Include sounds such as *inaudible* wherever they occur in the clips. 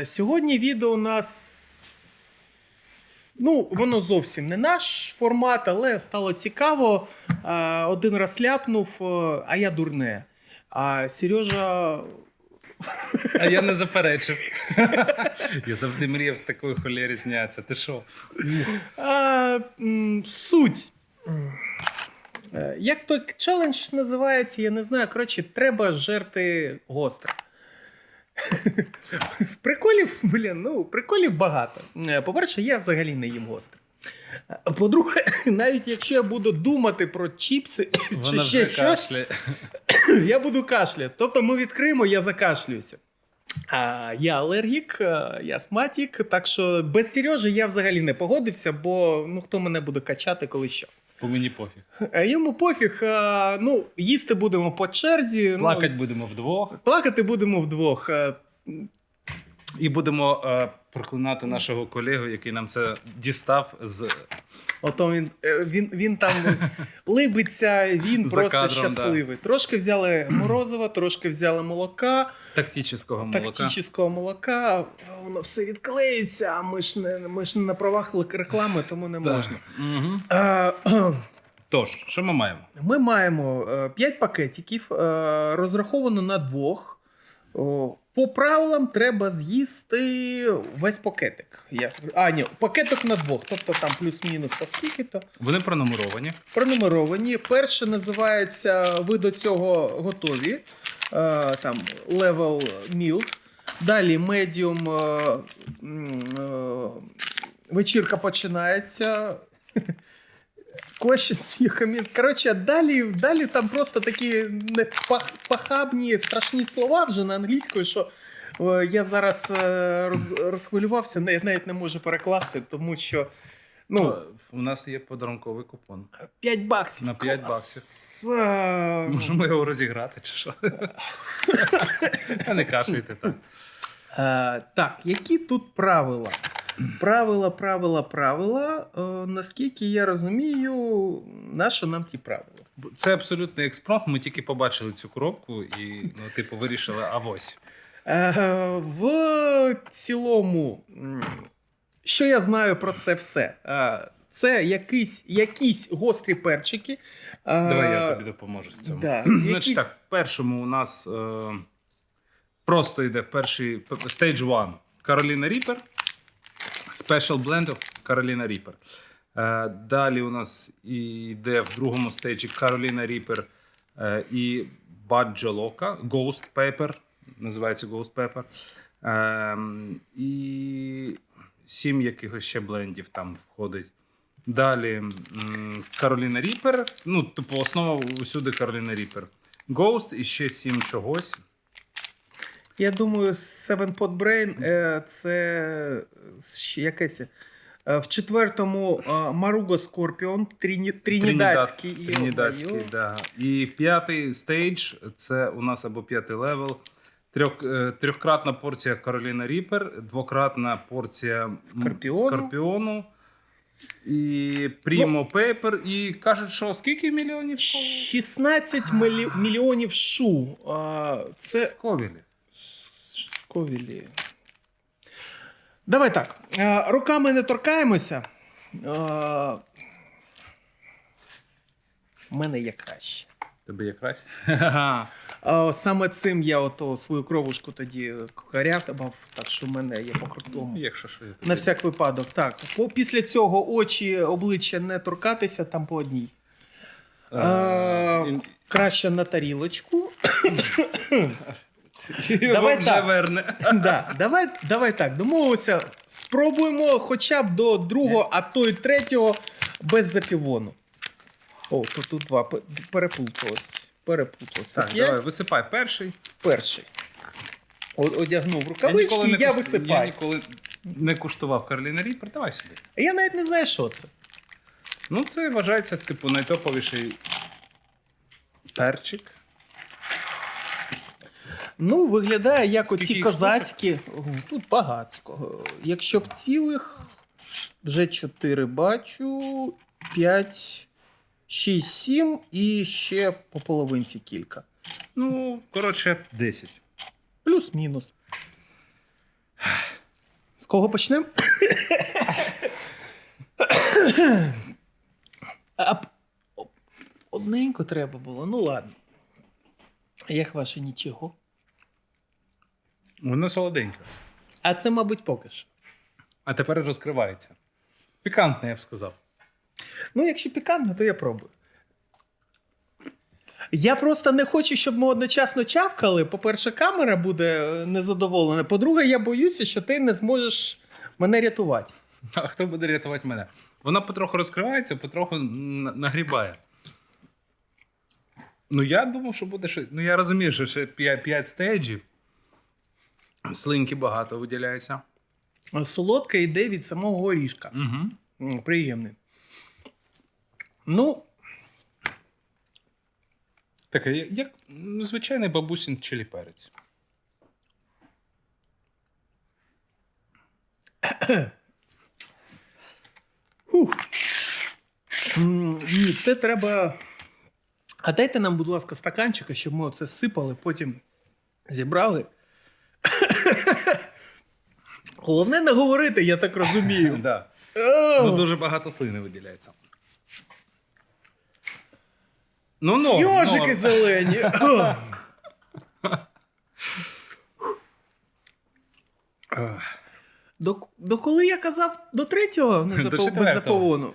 Е, сьогодні відео у нас. Ну, воно зовсім не наш формат, але стало цікаво. Е, один раз ляпнув, е, а я дурне. А Сережа. А я не заперечив. Я завжди мріяв такої холєрі знятися. Ти що? Суть. Е, Як той челендж називається, я не знаю. Коротше, треба жерти гостро. Приколів, блін, ну, приколів багато. Е, По-перше, я взагалі не їм гостро. Е, По-друге, *laughs* навіть якщо я буду думати про чіпси чи ще щось, *coughs* я буду кашляти. Тобто ми відкриємо, я закашлююся. А, я алергік, а, я астматик, так що без Сережі я взагалі не погодився, бо ну хто мене буде качати, коли що. По мені пофіг. Йому пофіг, а, ну, їсти будемо по черзі. Плакати Ну, будемо вдвох. плакати будемо вдвох. І будемо е, проклинати нашого колегу, який нам це дістав з Ото він, е, він, він там либиться, він За просто кадром, да. щасливий. Трошки взяли морозива, трошки взяли молока. тактичного молока. тактичного молока, воно все відклеїться, а ми ж не, ми ж не на правах реклами, тому не можна. Угу. Е. Тож, що ми маємо? Ми маємо 5 пакетиків, е, розраховано на двох. По правилам треба з'їсти весь пакетик. Я, а, ні, пакетик на двох, тобто там плюс-мінус по скільки-то. Вони пронумеровані. Пронумеровані. Перше називається ви до цього готові. Е, там level meal. Далі medium. Е, е, вечірка починається. *laughs* Questions, you comment. Коротше, далі, далі там просто такі не пахабні, страшні слова вже на англійською, що е, я зараз е, роз, розхвилювався, навіть, навіть не можу перекласти, тому що. Ну, У нас є подарунковий купон. 5 баксів. На 5 Клас. баксів. Можемо його розіграти, чи що? *laughs* Не кашляйте так. Так, які тут правила? Правила, правила, правила. Е, наскільки я розумію, нащо нам ті правила? Це абсолютний експромт. Ми тільки побачили цю коробку і, ну, типу, вирішили, а ось. Е, в цілому, що я знаю про це все? Е, це якісь, якісь гострі перчики. Е, Давай я тобі допоможу в цьому. Да, *clears throat* Значить якісь- так, першому у нас е, просто йде перший Stage 1 Carolina Reaper. Special Blend of Carolina Reaper. Е, далі у нас йде в другому стейджі Carolina Reaper е, і Baggio Loca, Ghost Pepper. Називається Ghost Pepper. Е, і сім якихось ще блендів там входить. Далі Carolina Reaper. Ну, типу, основа усюди Carolina Reaper. Ghost і ще сім чогось. Я думаю, Seven Pot Brain е, це якесь. е, В четвертому е, Маруго Скорпіон, Трині, Тринідадський. Тринідадський, да. І п'ятий стейдж це у нас або п'ятий левел. Трьох, трьохкратна порція Carolina Reaper, двократна порція Скорпіону. Скорпіону і Primo Paper. І кажуть, що скільки мільйонів? 16 мільйонів шу. Це Сковілі. Сковілі. Давай так. е, Руками не торкаємося. Е, У мене є краще. Тебе є краще? А, *laughs* Саме цим я ото свою кровушку тоді корятував, так що в мене є по крутому. Якщо що, я тобі- На всяк випадок, так. Після цього очі, обличчя не торкатися там по одній. Е, А, краще на тарілочку. *coughs* *coughs* *coughs* Його Давай вже так. верне. *laughs* да, давай, давай так, домовимося. Спробуємо хоча б до другого, а то й третього без запівону. О, то тут два пе- переплуталось. Переплуталось. Так, Так, я давай, висипай перший. перший. О- Одягнув Я рукавички, я, не, куш- висипаю. я ніколи не куштував Carolina Reaper. Давай сюди. А Я навіть не знаю, що це. Ну, це вважається, типу, найтоповіший перчик. Ну, виглядає як Скільки оці їх козацькі. Тут багацько. Якщо б цілих, вже 4 бачу, 5, 6, 7 і ще по половинці кілька. Ну, коротше, 10. Плюс-мінус. З кого почнемо? одненько треба було, ну ладно. Як ваше нічого? Воно солоденьке. А це, мабуть, поки що. А тепер розкривається. Пікантне, я б сказав. Ну, якщо пікантно, то я пробую. Я просто не хочу, щоб ми одночасно чавкали. По-перше, камера буде е, незадоволена. По-друге, я боюся, що ти не зможеш мене рятувати. А хто буде рятувати мене? Вона потроху розкривається, потроху нагрібає. Ну, я думав, що буде ще. Ну, я розумію, що ще 5, стейджів. Слинки багато виділяється. Солодка йде від самого горішка. Угу. Приємний. Ну, Таке, як, звичайний бабусін чилі перець. Ні, це треба. А дайте нам, будь ласка, стаканчика, щоб ми оце сипали, потім зібрали. *laughs* Головне не говорити, я так розумію. *laughs* Да. Ну, дуже багато слини виділяється. Ну, норм, Йожики норм. зелені. *laughs* До, до коли я казав? До третього не До запов... без четвертого. заповону.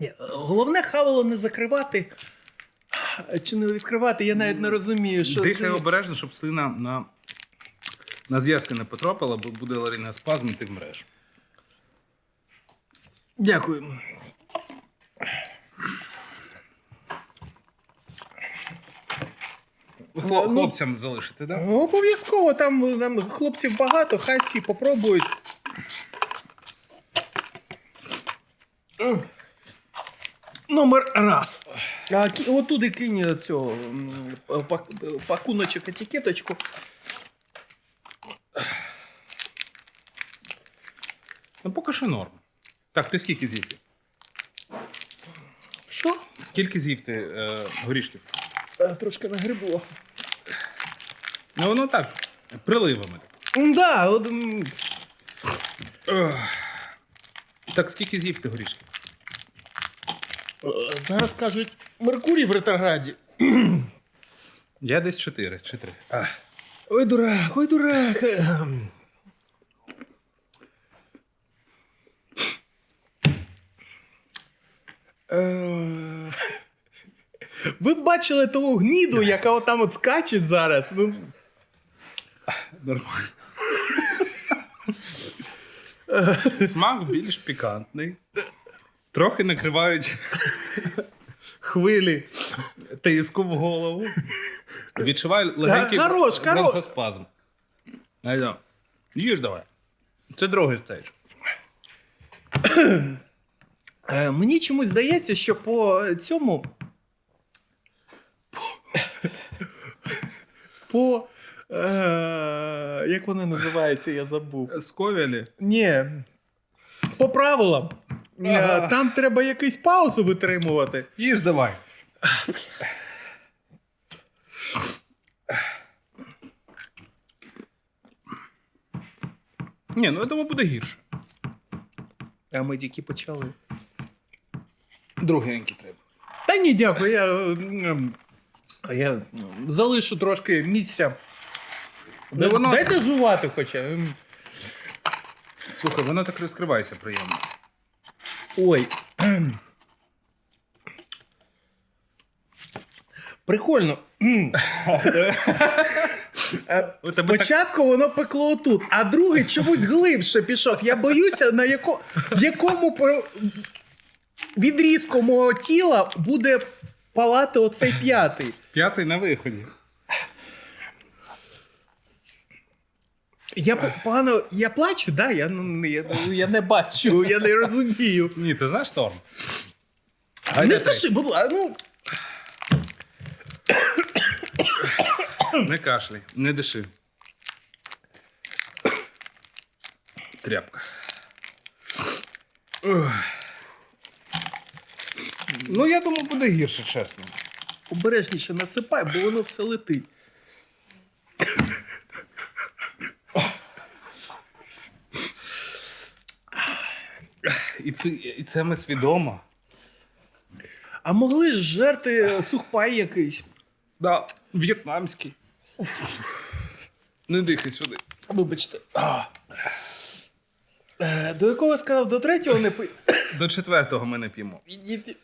Ні, Головне хавало не закривати. Чи не відкривати, я навіть не розумію, що. Дихай що- обережно, щоб слина на, на зв'язки не потрапила, бо буде ларингоспазм і ти вмреш. Дякую. Ну- Хлопцям залишити, так? Да? Ну, Обов'язково, там, там хлопців багато, хай всі попробують. Номер раз. А, ки- отуди кинь цього м, пак- пакуночок, етикеточку. Ну, поки що норм. Так, ти скільки з'їв? ти? Що? Скільки з'їв ти е, горішків? Е, Трошки нагрибло. Ну, воно так, приливами. Да, от, м, Так, скільки з'їв ти горішків? Зараз кажуть, Меркурій в ретрограді. *clears throat* Я десь 4 чи 3. Ой, дурак, ой, дурак. Е, Ви б бачили того гніду, яка отам от скаче зараз. Ну, Нормально. Смак більш пікантний. Трохи накривають хвилі тиску в голову. Відчуваю легенький Та хорош, хорош. бронхоспазм. Айда. Їж давай. Це другий стейдж. е, мені чомусь здається, що по цьому. По. Е, як вони називаються, я забув. Сковілі. Ні. По правилам. Е, Ага. Там треба якусь паузу витримувати. Їж давай. Ні, ну я думаю, буде гірше. А ми тільки почали. Другенький треба. Та ні, дякую. Я, е, я залишу трошки місця. Ну, воно- Дайте жувати хоча. Слухай, воно так розкривається приємно. Ой. Прикольно. Спочатку воно пекло отут, а другий чомусь глибше пішов. Я боюся, на яко, в якому відрізку мого тіла буде палати оцей п'ятий. П'ятий на виході. Я погано, я плачу, да? Я, ну, не- я, я не бачу, я не *laughs* розумію. Ні, ти знаєш Торм? Не спіши, будь ласка. Ну, Не кашляй, не диши. Тряпка. Ну, я думаю, буде гірше, чесно. обережніше насипай, бо воно все летить. І це, і це ми свідомо. А могли ж жерти сухпай якийсь. Да, в'єтнамський. Не дихай сюди. Вибачте. А. Е, До якого сказав? До третього не пи. *coughs* До четвертого ми не п'ємо. Ідіть.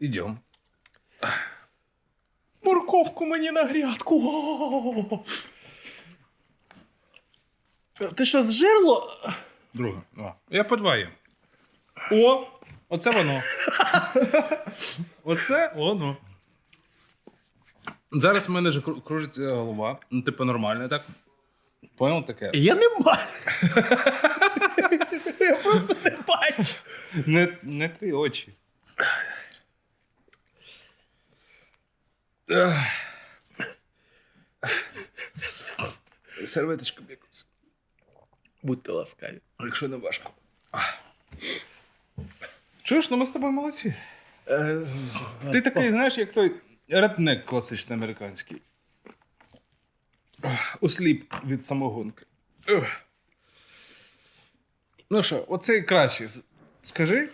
Ідемо. Морковку мені на грядку. О! Ти що, з жерло? Друге. О, я по два їм. О! Оце воно. *laughs* Оце воно. Зараз в мене ж кру- кружиться голова. Ну, типу, нормально, так? Понял таке? Я не бачу. *laughs* Я просто не бачу. Не, не ти очі. Ах. Серветочка якось. Будьте ласкаві. Якщо не важко. Чуєш, ну ми з тобою молодці. Ти такий, знаєш, як той ретнек класичний американський. Ах, Осліп від самогонки. Ну що, оцей краще. Скажи.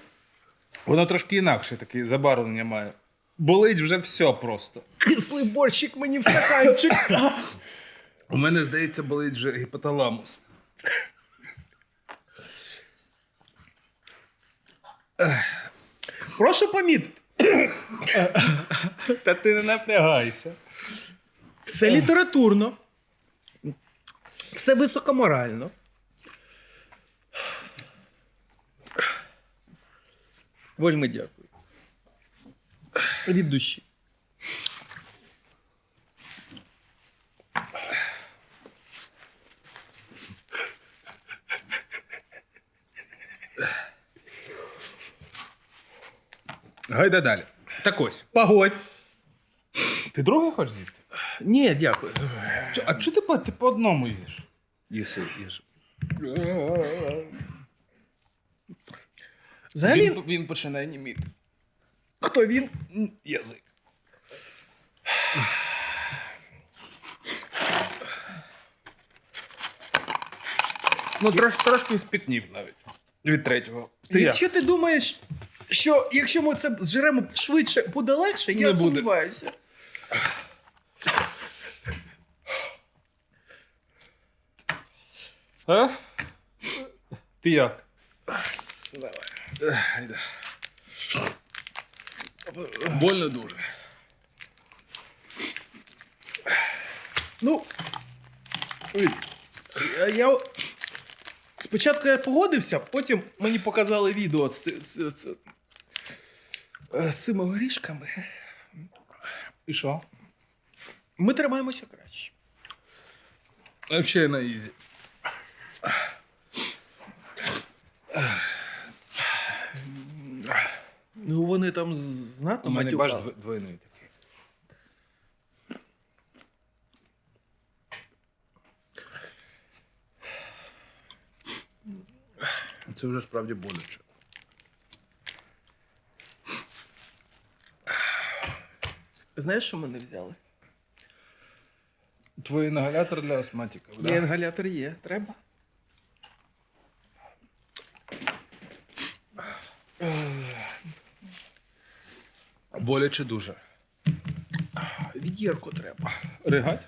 Воно трошки інакше таке забарвлення має. Болить вже все просто. Кислий борщик мені в стаканчик. У мене, здається, болить вже гіпоталамус. Прошу помітити. *coughs* Та ти не напрягайся. Все літературно. Все високоморально. Вельми дякую. Від душі. Гайда далі. Так ось. Погодь. Ти другий хочеш з'їсти? Ні, дякую. Чо- А чого ти, по- ти по одному їш? Їси, їж. Взагалі, Він, він починає німіти. хто він? М, Язик. Ну, трош, трошки спітнів навіть. Від третього. Ти як? Якщо ти думаєш, що якщо ми це зжеремо швидше, буде легше, я Не буде. сумніваюся. А? Ти як? Ех, айда. Больно дуже. Ну, ой, я, я спочатку я погодився, потім мені показали відео з, з, з, з цими горішками. І що? Ми тримаємося краще. Взагалі на ізі. Ну, вони там знатно У мене матюкали. двойний такий. Це вже справді боляче. Знаєш, що ми не взяли? Твій інгалятор для астматиків, Є інгалятор є. Треба? Боляче дуже. Відірку треба. Ригать?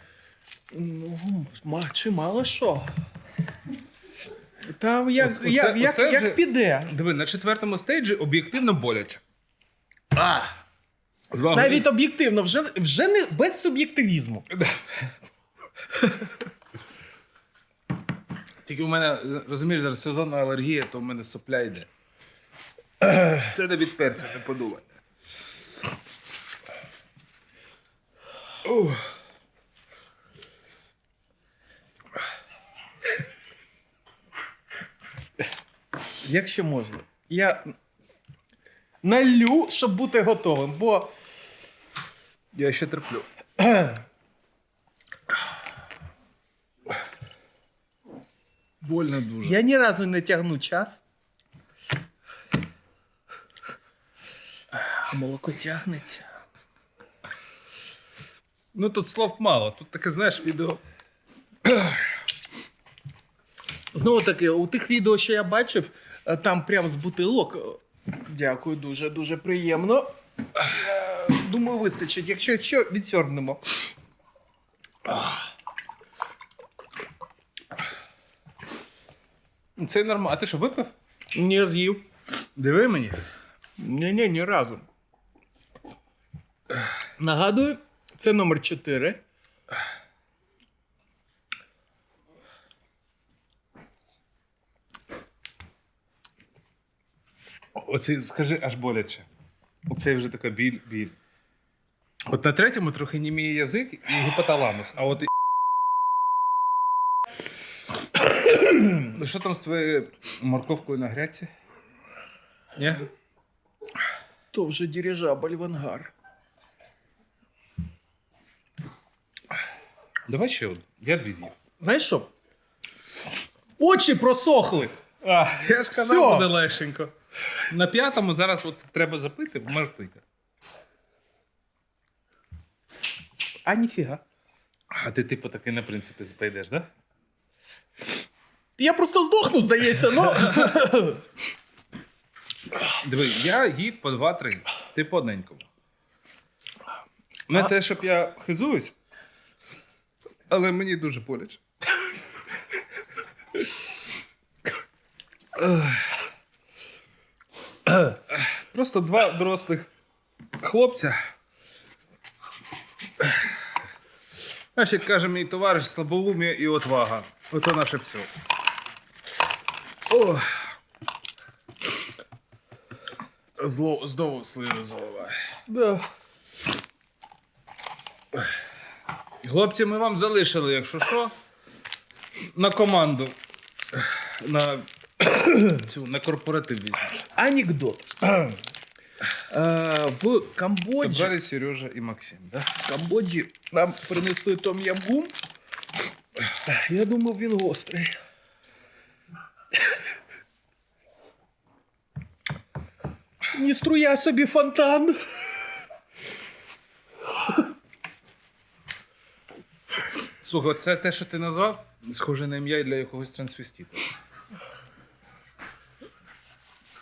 Ну, ма, чимало що. Там як, Оце- як, як, оце як вже- піде. Диви, на четвертому стейджі об'єктивно боляче. А, навіть об'єктивно, вже, вже не без суб'єктивізму. Тільки у мене, розумієш, зараз сезонна алергія, то в мене сопля йде. Це не від перцю, не подумай. Якщо можна. Я налю, щоб бути готовим, бо Я ще терплю. Больно дуже. я ні разу не тягну час. А молоко тягнеться. Ну тут слов мало. Тут таке, знаєш, відео. Знову таки, у тих відео, що я бачив, Е, Там прям з бутилок. Дякую, дуже дуже приємно. Думаю, вистачить. Якщо, якщо відсьорбнемо. Це нормально. А ти що, випив? Не з'їв. Диви мені. Ні, ні, ні разу. Нагадую, це номер 4. Оце, скажи, аж боляче. Оце вже така біль, біль. От на третьому трохи німіє язик і гіпоталамус, а от. Що там з твоєю морковкою на грядці? Ні? То вже дирижабль в ангар. Давай ще одну. Я дві з'їв. Знаєш що? Очі просохли. А, я ж казав, Всьо. буде легшенько. На п'ятому зараз от треба запити, можеш пити. А ніфіга. А ти, типу, таки на принципі пойдеш, да? Я просто здохну, здається, ну. Диви, я їв по два-три. Ти по одненькому. Не А- те, щоб я хизуюсь, але мені дуже боляче. Просто два дорослих хлопця. Як каже мій товариш, слабоумія і отвага. Ото наше все. О. Зло, знову слину заливає. Да. Хлопці, ми вам залишили, якщо що, на команду. На *coughs* цю на корпоратив візьмеш. Анекдот. Е, В Камбоджі, Собрали Сережа і Максим, да? в Камбоджі нам принесли том ябгум. Я думав, він гострий. Не струя собі фонтан. Слухай, це те, що ти назвав, схоже на ім'я для якогось трансвестита.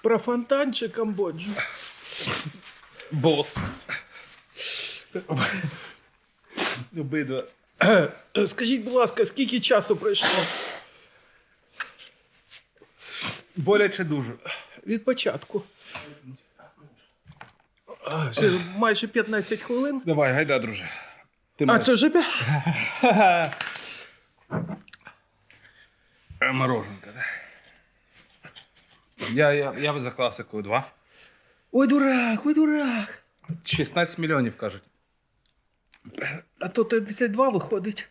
Про фонтан чи Камбоджу? Бос. Обидва. *clears throat* Скажіть, будь ласка, скільки часу пройшло Боляче дуже. від початку? Ще майже 15 хвилин. Давай, гайда, друже. Ти А маєш. це вже п'я- Е, Мороженка, да? Я, я, я за класикою 2. Ой, дурак, ой, дурак. 16 мільйонів кажуть. А то 52 виходить.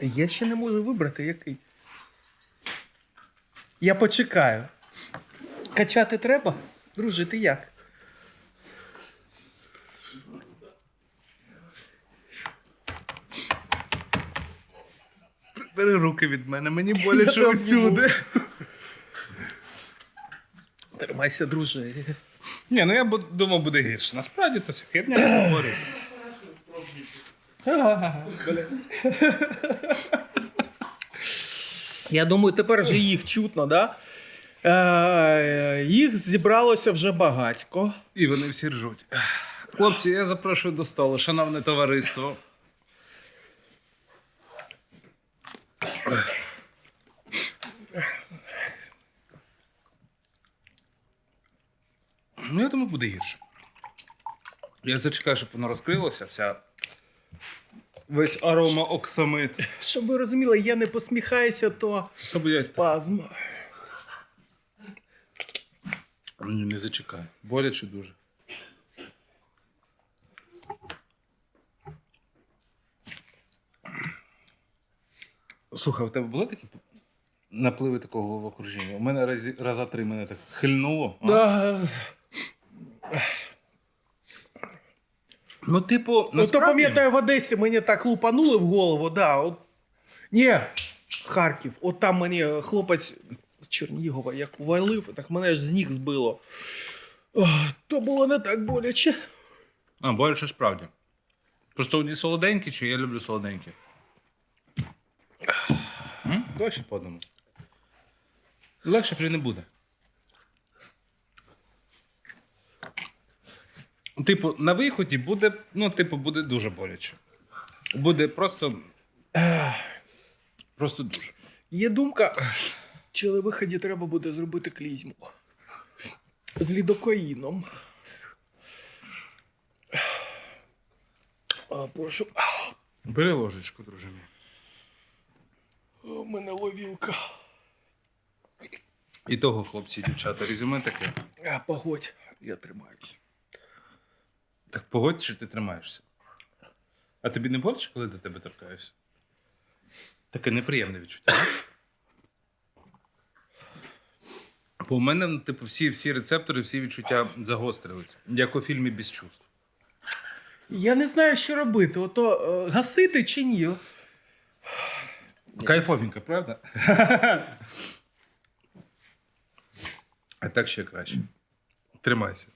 Я ще не можу вибрати який. Я почекаю. Качати треба? Друже, ти як? Бери руки від мене, мені *laughs* боляче усюди. *laughs* Тримайся, друже. Ні, ну я думав, буде гірше. Насправді то все херня я говорю. Я думаю, тепер вже їх чутно, да? Е, їх зібралося вже багатько. І вони всі ржуть. Хлопці, я запрошую до столу, шановне товариство. Ну, я думаю, буде гірше. Я зачекаю, щоб воно розкрилося, вся. Весь арома оксамит. Щоб ви розуміли, я не посміхаюся, то Що буде? спазм. Ні, не зачекаю. Боляче дуже. Слухай, у тебе були такі напливи такого головокружіння? У мене разі, раза три мене так хильнуло. а? Да. Ну, типу, Ну, то пам'ятаю, в Одесі мені так лупанули в голову, да. От... Ні, Харків. От там мені хлопець з Чернігова як валив, так мене ж з ніг збило. То було не так боляче. А, боляче справді. Просто вони солоденькі, чи я люблю солоденькі. М? Давай ще по одному. Легше вже не буде. Типу, на виході буде, ну, типу, буде дуже боляче. Буде просто. Просто дуже. Є думка, чи на виході треба буде зробити клізму з лідокаїном. А, прошу. Бери ложечку, друже мій. У мене ловілка. І того, хлопці, дівчата, резюме таке. А, погодь, я тримаюсь. Так погодь, що ти тримаєшся. А тобі не боляче, коли до тебе торкаюся? Таке неприємне відчуття. Бо у мене, ну, типу, всі, всі рецептори, всі відчуття загострились. Як у фільмі без чувств. Я не знаю, що робити. Ото е, гасити чи ні. Кайфовенько, правда? а так ще краще. Тримайся.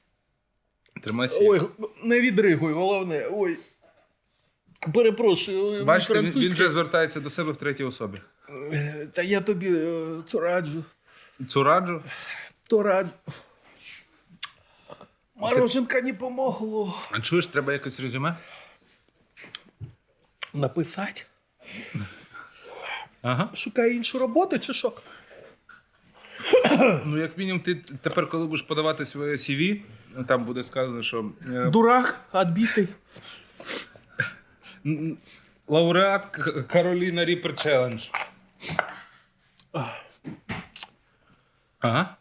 Тримайся. Ой, не відригуй, головне. Ой. Перепрошую, Бачите, він, він вже звертається до себе в третій особі. Е, Та я тобі е, то раджу. Цю раджу. То раджу. Мороженка не помогло. А чуєш, треба якось резюме? Написати? Ага. Шукає іншу роботу чи що? Ну, як мінімум, ти тепер, коли будеш подавати своє CV, там буде сказано, що е, Дурак, відбитий. м, лауреат К- Кароліна Ріпер Челендж. Ага.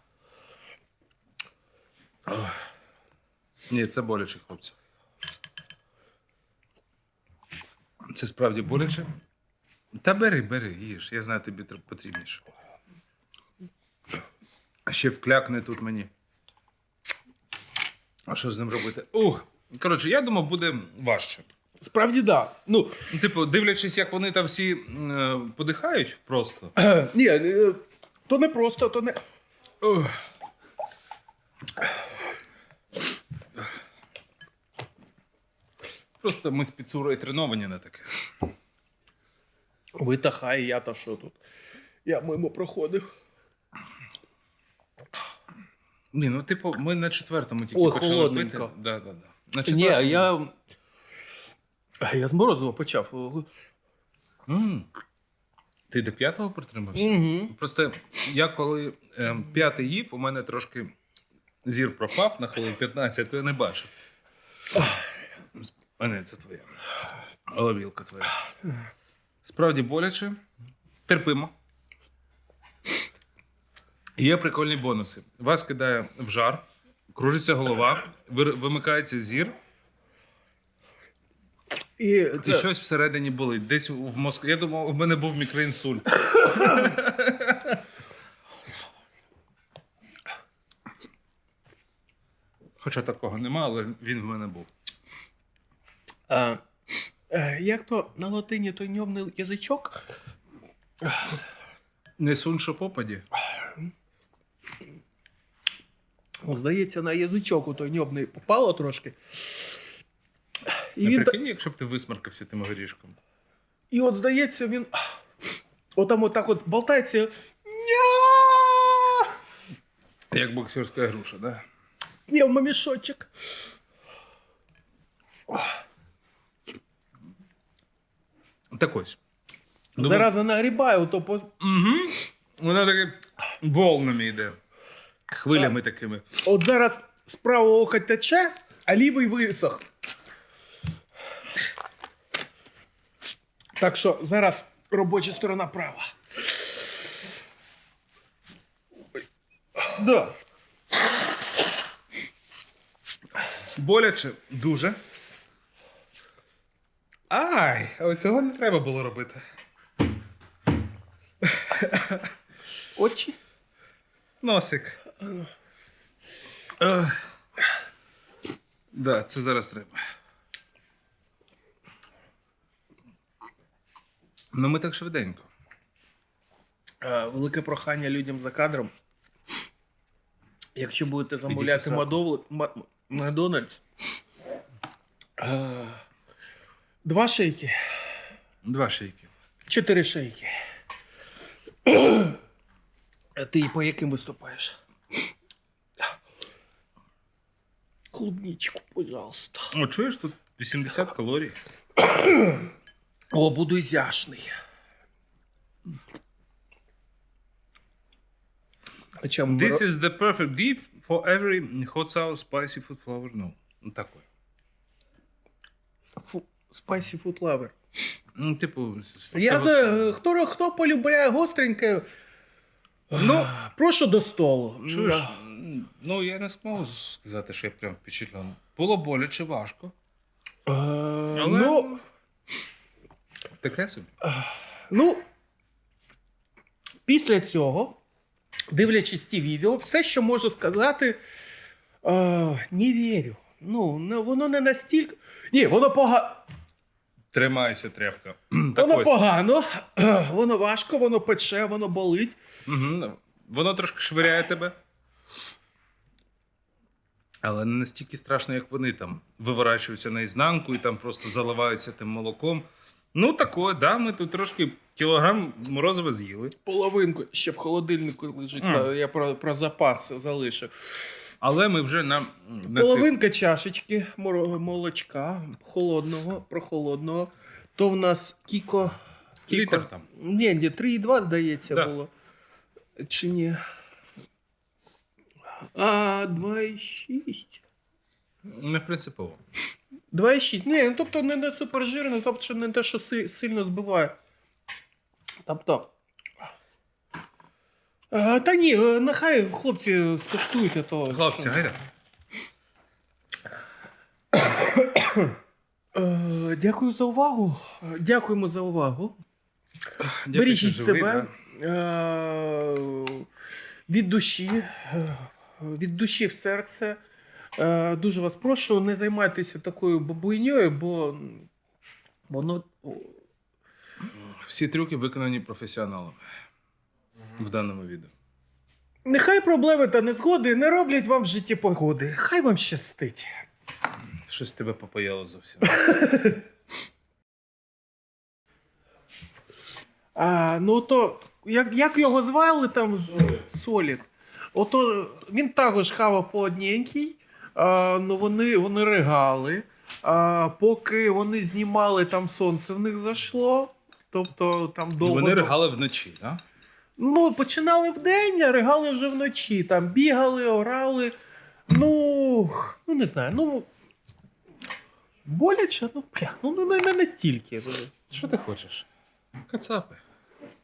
Ох. Ні, це боляче, хлопці. Це справді боляче. Та бери, бери, їж. Я знаю, тобі тр- потрібніше. А ще вклякне тут мені. А що з ним робити? Ух! Коротше, я думав, буде важче. Справді, да. Ну, Ну, Типу, дивлячись, як вони там всі е, подихають просто. *clears throat* ні, е, то не просто, то не. Ух. Просто ми з підсурою треновані на таке. Ви та хай, я та що тут. Я мимо проходив. Ні, ну типу, ми на четвертому тільки Ой, почали холодненько. пити. Да, да, да. На Ні, четвертому. я. А, Я з Морозова почав. М. Ти до п'ятого притримався? Угу. Просто я коли е, п'ятий їв, у мене трошки зір пропав на хвилин 15, то я не бачив. А не, це твоя. Оловілка твоя. Справді боляче. Терпимо. Є прикольні бонуси. Вас кидає в жар, кружиться голова, вимикається зір, І, і це- щось всередині болить. Десь в мозку. Я думав, у мене був мікроінсульт. Хоча такого нема, але він в мене був. А, як то на латині той ньомний язичок? Не сунь, що попаді. О, Здається, на язичок у той ньобний попало трошки. І, Не він, прикинь, якщо б ти висмаркався тим горішком. і от здається, він. Отам отак от болтається. Ня! Як боксерська груша, да? Пневмомішочок. Так ось. Думаю, Зараза нагрібає, то по. Угу. Вона таке волнами йде. Хвилями такими. От зараз з правого ока тече, а лівий висох. Так що зараз робоча сторона права. Да. Боляче дуже. Ай, а цього не треба було робити. Очі. Носик. Ах. Да, це зараз треба. Ну, ми так швиденько. Е, Велике прохання людям за кадром. Якщо будете замовляти сраку. Мадовл- Ма- Макдональдс, Е, Два шейки. Два шейки. Чотири шейки. А ти по яким виступаєш? Клубничку, пожалуйста. О, чуєш, тут 80 калорій. О, буду ізяшний. Хоча This is the perfect beef for every hot sour spicy food flavor. No. Ну, такой. Фу, Spicy Food Lover. Ну, типу, з- з Я цього- знаю, хто, хто полюбляє гостреньке, Ну, прошу до столу. чуєш, Да. ну я не зможу сказати, що я прям впечатлений. Було боляче важко. Е, Але Ну, таке собі. ну, після цього, дивлячись ті відео, все, що можу сказати, е, не вірю. Ну, не- воно не настільки. Ні, воно погано. Тримайся, тряпка. *clears throat* Так Воно ось. погано, *clears throat* воно важко, воно пече, воно болить. Угу. Воно трошки швиряє тебе. Але не настільки страшно, як вони там виворачуються наізнанку і там просто заливаються тим молоком. Ну, такое, да, ми тут трошки кілограм морозива з'їли. Половинку ще в холодильнику лежить. Мгм. Я про, про запас залишив. Але ми вже на, на Половинка чашечки молочка холодного, прохолодного. То в нас кіко. цих... літр там. Ні, ні, 3,2, здається, Да. було. Чи ні? А, 2,6. Не принципово. 2,6. Ні, ну тобто не, не супержирне, тобто не те, що си- сильно збиває. Тобто. А, та ні, е, нехай хлопці скуштуйте то. Хлопці, що- гайда. Е, Дякую за увагу. Е, Дякуємо за увагу. Бережіть що живий, себе е, від душі, е, від душі в серце. Е, Дуже вас прошу, не займайтеся такою бабуйньою, бо воно. Всі трюки виконані професіоналами в даному відео. Нехай проблеми та незгоди не роблять вам в житті погоди. Хай вам щастить. Щось тебе попаяло зовсім. А, ну то, як, як його звали там Солід? Ото він також хавав по одненькій, а, ну вони, вони ригали. А, поки вони знімали, там сонце в них зайшло. Тобто там довго. Вони ригали вночі, так? Да? Ну, починали вдень, а ригали вже вночі. Там бігали, орали. Ну, ну не знаю, ну. Боляче, ну, бля, ну не, не настільки. Що ти хочеш? Кацапи.